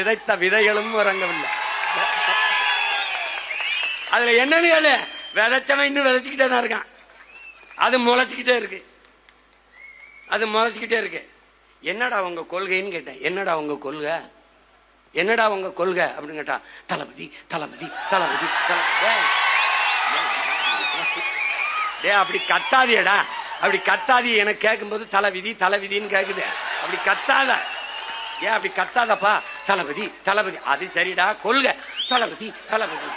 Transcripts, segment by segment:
விதைத்த விதைகளும் உறங்கவில்லை. அதுல என்னன்னு கேளு. விதைச்சவன் இன்னும் விதைச்சுக்கிட்டே தான் இருக்கான். அது முளைச்சுக்கிட்டே இருக்கு. அது முளைச்சுக்கிட்டே இருக்கு. என்னடா உங்க கொள்கைன்னு கேட்டேன். என்னடா உங்க கொள்கை? என்னடா உங்க கொள்கை? அப்படின்னு கேட்டா தளபதி தளபதி தளபதி தளபதி. அப்படி கத்தாதியடா அப்படி கத்தாதி. எனக்கு கேட்கும்போது தலைவிதி தலைவிதின்னு கேக்குது. அப்படி கத்தாத. ஏன் அப்படி கத்தாதப்பா? தளபதி தளபதி அது சரிடா கொள்க. தளபதி தளபதி.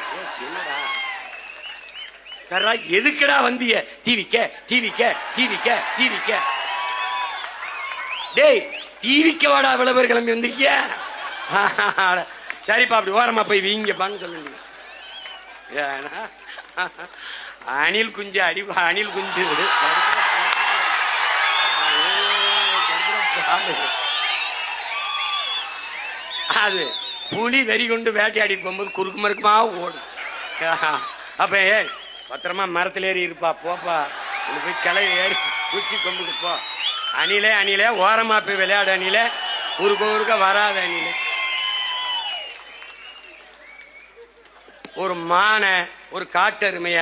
என்னடா? சரா எதுக்குடா வந்திய? டிவிக்க டிவிக்க டிவிக்க டிவிக்க. டேய் டிவிக்க வாடா விளம்பர கிளம்பி வந்திருக்கிய சரிப்பா அப்படி ஓரமா போய் வீங்கப்பான்னு சொல்லுங்க. ஏன்னா, அணில் குஞ்சு அடி அணில் குஞ்சு. அது புலி வெறி கொண்டு வேட்டையாடி போகும்போது குறுக்கு மறுக்குமா ஓடும். அப்ப ஏ பத்திரமா மரத்துல ஏறி இருப்பா போப்பா. உனக்கு போய் கிளை ஏறி குச்சி கொம்புக்கு போ. அணிலே அணிலே ஓரமா போய் விளையாடு அணிலே. குறுக்க குறுக்க வராத அணிலே. ஒரு மானை ஒரு காட்டெருமைய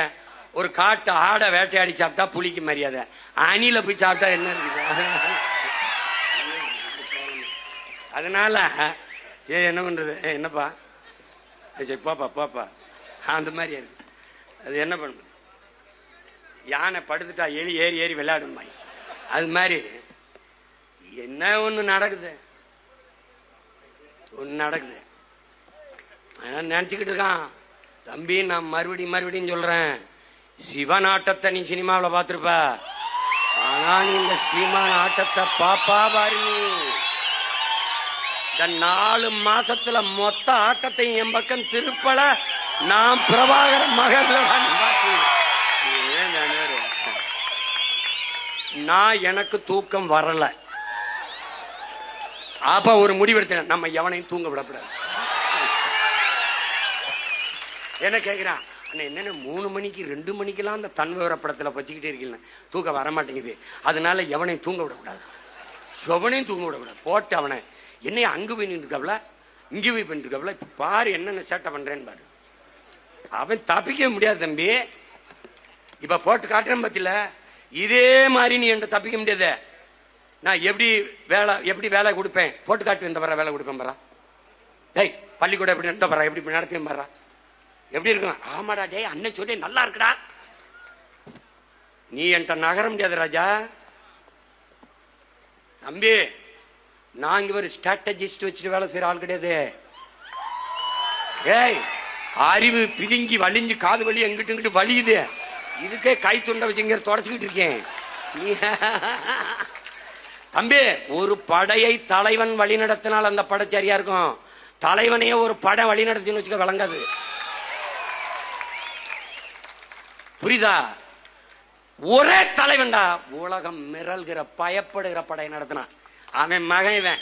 ஒரு காட்டு ஆடை வேட்டையாடி சாப்பிட்டா புளிக்கு மரியாதை. அணில போய் சாப்பிட்டா என்ன இருக்குது? அதனால சரி என்ன பண்றது? ஏ என்னப்பா? சரி போப்பா போப்பா. அந்த மாதிரி இருக்கு அது என்ன பண்ண யானை படுத்துட்டா எலி ஏறி ஏறி விளையாடுமா அது மாதிரி. என்ன ஒண்ணு நடக்குது? ஒண்ணு நடக்குது. அவன் நினைச்சுக்கிட்டு இருக்கான்? தம்பி நான் மறுபடியும் மறுபடியும் சொல்றேன். சிவன் ஆட்டத்தை நீ சினிமாவில் பார்த்துருப்ப. ஆனா நீ இந்த சீமான் ஆட்டத்தை பாப்பா பாரு நாலு மாசத்துல மொத்த ஆட்டத்தையும் என் பக்கம் திருப்பல. நான் பிரபாகர மகன்ல நான்? எனக்கு தூக்கம் வரல. அப்ப ஒரு முடிவெடுத்தேன். நம்ம எவனையும் தூங்க விடக்கூடாது. என்ன கேக்குறான்? அண்ணா என்னென்ன மூணு மணிக்கு ரெண்டு மணிக்கெல்லாம் அந்த தன்விவர படத்தில் வச்சுக்கிட்டே இருக்கீங்க தூக்கம் வர மாட்டேங்குது அதனால எவனையும் தூங்க விடக்கூடாது. எவனையும் தூங்க விடக்கூடாது. போட்டு அவனை என்னையா அங்கு போய் நின்றுக்கவல இங்கே போய் பண்ணிருக்கவல இப்ப பாரு என்னென்ன சேட்டை பண்றேன்னு பாரு. அவன் தப்பிக்க முடியாது தம்பி. இப்ப போட்டு காட்டுறேன் பத்தில. இதே மாதிரி நீ என்கிட்ட தப்பிக்க முடியாது. நான் எப்படி வேலை எப்படி வேலை கொடுப்பேன்? போட்டு காட்டு இந்த வர வேலை கொடுப்பேன் பரா. டேய் பள்ளிக்கூடம் எப்படி இந்த பரா? எப்படி நடத்தியும் பரா? எப்படி இருக்கலாம் ஆமாடா டேய் அண்ணன் சொல்லி நல்லா இருக்குடா. நீ என்கிட்ட நகர முடியாது ராஜா. தம்பி நான் ஒரு ஸ்ட்ராட்டஜிஸ்ட் வச்சுட்டு வேலை செய்யற ஆள் கிடையாது. ஏய் அறிவு பிதுங்கி வலிஞ்சு காது வலி எங்கிட்டு இங்கிட்டு வலியுது. இதுக்கே கை துண்டை வச்சு இங்க தொடச்சுக்கிட்டு இருக்கேன். தம்பி ஒரு படையை தலைவன் வழி நடத்தினால் அந்த படை சரியா இருக்கும். தலைவனையே ஒரு படை வழி நடத்தின்னு வச்சுக்க விளங்காது. புரியுதா? ஒரே தலைவன்டா உலகம் மிரல்கிற பயப்படுகிற படை நடத்தினான். அவன் மகன் இவன்.